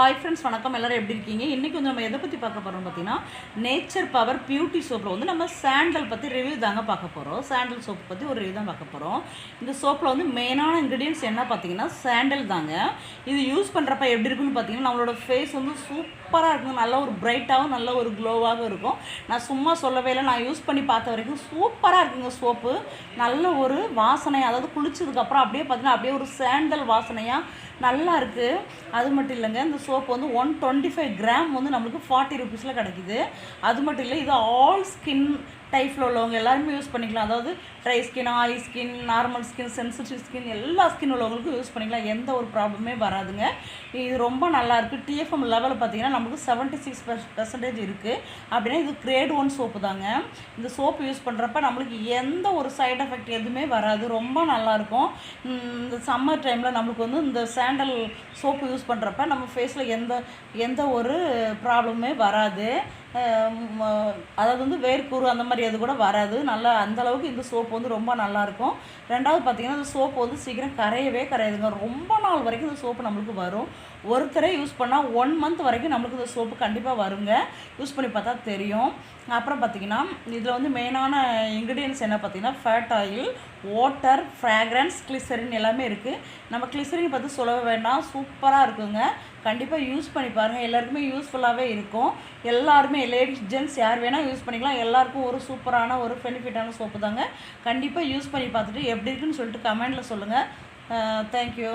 Hi friends வணக்கம். எல்லோரும் எப்படி இருக்கீங்க? இன்றைக்கி வந்து நம்ம எதை பற்றி பார்க்க போகிறோம் பார்த்தீங்கன்னா நேச்சர் பவர் பியூட்டி சோப்பில் வந்து நம்ம சாண்டல் பற்றி ரிவ்யூ தாங்க பார்க்க போகிறோம் சாண்டல் சோப் பற்றி ஒரு ரிவ்யூ தான் பார்க்க போகிறோம் இந்த சோப்பில் வந்து மெயினான இன்க்ரீடியன்ஸ் என்ன பார்த்தீங்கன்னா சாண்டல் தாங்க. இது யூஸ் பண்ணுறப்ப எப்படி இருக்குன்னு பார்த்தீங்கன்னா நம்மளோட ஃபேஸ் வந்து சூப்பராக இருக்கும். நல்ல ஒரு பிரைட்டாகவும் நல்ல ஒரு க்ளோவாகவும் இருக்கும். நான் சும்மா சொல்லவே இல்லை. நான் யூஸ் பண்ணி பார்த்த வரைக்கும் சூப்பராக இருக்குங்க சோப்பு நல்ல ஒரு வாசனை அதாவது குளிச்சதுக்கப்புறம் அப்படியே பார்த்தீங்கன்னா அப்படியே ஒரு சாண்டல் வாசனையாக நல்லா இருக்குது அது மட்டும் இல்லைங்க இந்த சோப் வந்து ஒன் டுவெண்ட்டி ஃபைவ் கிராம் வந்து நம்மளுக்கு ஃபார்ட்டி ருபீஸில் கிடைக்குது. அது மட்டும் இல்லை இது ஆல் ஸ்கின் டைப்பில் உள்ளவங்க எல்லாருமே யூஸ் பண்ணிக்கலாம். அதாவது dry skin oil skin normal skin sensitive skin எல்லா ஸ்கின் உள்ளவங்களுக்கும் யூஸ் பண்ணிக்கலாம். எந்த ஒரு ப்ராப்ளமே வராதுங்க. இது ரொம்ப நல்லா இருக்குது டிஎஃப்எம் லெவல் பார்த்தீங்கன்னா நமக்கு செவன்ட்டி சிக்ஸ் பெர்சன்டேஜ் இருக்குது அப்படின்னா இது கிரேட் ஒன் சோப்பு தாங்க. இந்த சோப்பு யூஸ் பண்ணுறப்ப நம்மளுக்கு எந்த ஒரு சைட் எஃபெக்ட் எதுவுமே வராது. ரொம்ப நல்லாயிருக்கும் இந்த சம்மர் டைமில் நம்மளுக்கு வந்து இந்த சாண்டல் சோப்பு யூஸ் பண்ணுறப்ப நம்ம ஃபேஸில் எந்த எந்த ஒரு ப்ராப்ளமே வராது. அதாவது வந்து வேர்க்கூறு அந்த மாதிரி அது கூட வராது. நல்லா அந்தளவுக்கு இந்த சோப்பு வந்து ரொம்ப நல்லாயிருக்கும் ரெண்டாவது பார்த்தீங்கன்னா இந்த சோப்பு வந்து சீக்கிரம் கரையவே கரையாதுங்க. ரொம்ப நாள் வரைக்கும் இந்த சோப்பு நம்மளுக்கு வரும். ஒருத்தரே யூஸ் பண்ணால் ஒன் மந்த் வரைக்கும் நம்மளுக்கு இந்த சோப்பு கண்டிப்பாக வருங்க. யூஸ் பண்ணி பார்த்தா தெரியும். அப்புறம் பார்த்தீங்கன்னா இதில் வந்து மெயினான இன்க்ரீடியன்ஸ் என்ன பார்த்தீங்கன்னா fat oil water fragrance glycerin எல்லாமே இருக்குது நம்ம கிளிசரின் பற்றி சொல்லவே வேண்டாம். சூப்பராக இருக்குங்க. கண்டிப்பாக யூஸ் பண்ணி பாருங்கள் எல்லாருக்குமே யூஸ்ஃபுல்லாகவே இருக்கும். எல்லாருமே லேடிஸ் ஜென்ட்ஸ் யார் வேணால் யூஸ் பண்ணிக்கலாம். எல்லாருக்கும் ஒரு சூப்பரான ஒரு பெனிஃபிட்டான சோப்பு தாங்க. கண்டிப்பாக யூஸ் பண்ணி பார்த்துட்டு எப்படி இருக்குன்னு சொல்லிட்டு கமெண்டில் சொல்லுங்கள் தேங்க்யூ